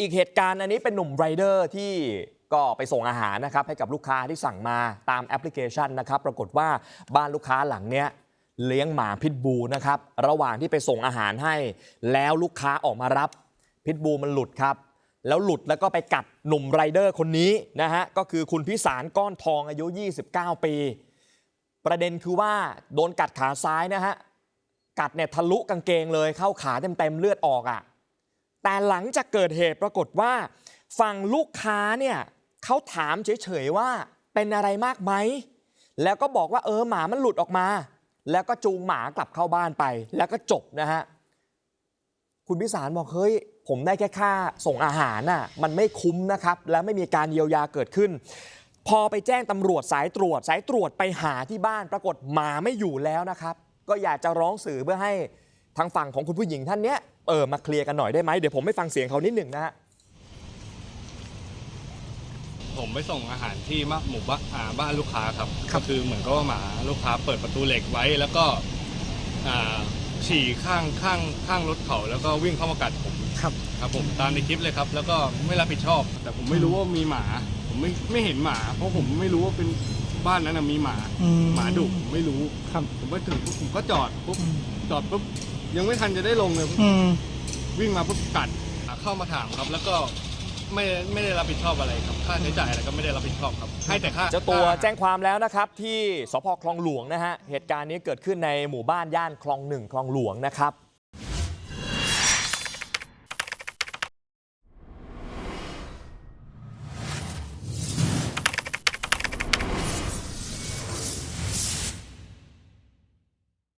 อีกเหตุการณ์อันนี้เป็นหนุ่มไรเดอร์ที่ก็ไปส่งอาหารนะครับให้กับลูกค้าที่สั่งมาตามแอปพลิเคชันนะครับ ปรากฏว่าบ้านลูกค้าหลังเนี้ยเลี้ยงหมาพิษบูนะครับ ระหว่างที่ไปส่งอาหารให้ แล้วลูกค้าออกมารับพิษบูมันหลุดครับ แล้วหลุดแล้วก็ไปกัดหนุ่มไรเดอร์คนนี้นะฮะก็คือคุณพิสารก้อนทองอายุ 29 ปี ประเด็นคือว่าโดนกัดขาซ้ายนะฮะกัดเนี่ยทะลุกางเกงเลยเข้าขาเต็มๆเลือดออกอะ แต่หลังจากเกิดเหตุปรากฏว่า ฝั่งลูกค้าเนี่ยเขาถามเฉยๆว่าเป็นอะไรมากไหม แล้วก็บอกว่าเออหมามันหลุดออกมา แล้วก็จูงหมากลับเข้าบ้านไป แล้วก็จบนะฮะคุณพิสารบอกเฮ้ยผมได้แค่ค่าส่งอาหารน่ะมันไม่คุ้มนะครับ และไม่มีการเยียวยาเกิดขึ้น พอไปแจ้งตำรวจสายตรวจสายตรวจไปหาที่บ้านปรากฏหมาไม่อยู่แล้วนะครับ ก็อยากจะร้องสื่อเพื่อให้ ทางฝั่งของคุณผู้หญิงท่านเนี้ยเออมาเคลียร์กันหน่อยได้ไหมเดี๋ยวผมไม่ฟังเสียงเขานิดหนึ่งนะฮะผมไปส่งอาหารที่มะหมู่บ้านอ่าบ้านลูกค้าครับก็คือเหมือนกับว่าหมาลูกค้าเปิดประตูเหล็กไว้ แล้วก็อ่าฉี่ข้างข้างข้างรถเขาแล้วก็วิ่งเข้ามากัดผมครับ ครับผมตามในคลิปเลยครับ แล้วก็ไม่รับผิดชอบ แต่ผมไม่รู้ว่ามีหมา ผมไม่ไม่เห็นหมา เพราะผมไม่รู้ว่าเป็นบ้านนั้นนะมีหมา อืม หมาดุผมไม่รู้ครับ ผมไปถึงปุ๊บผมก็จอดปุ๊บจอดปุ๊บ ยังไม่ทันจะได้ลงเลยอืมวิ่งมาปุ๊บกัดอะเข้ามาถามครับ แล้วก็ไม่ไม่ได้รับผิดชอบอะไรครับ ค่าใช้จ่ายอะไรก็ไม่ได้รับผิดชอบครับ ให้แต่ค่าเจ้าตัวค่แจ้งความแล้วนะครับ ที่สพคลองหลวงนะฮะเหตุการณ์นี้เกิดขึ้นในหมู่บ้านย่านคลองหนึ่งคลองหลวงนะครับ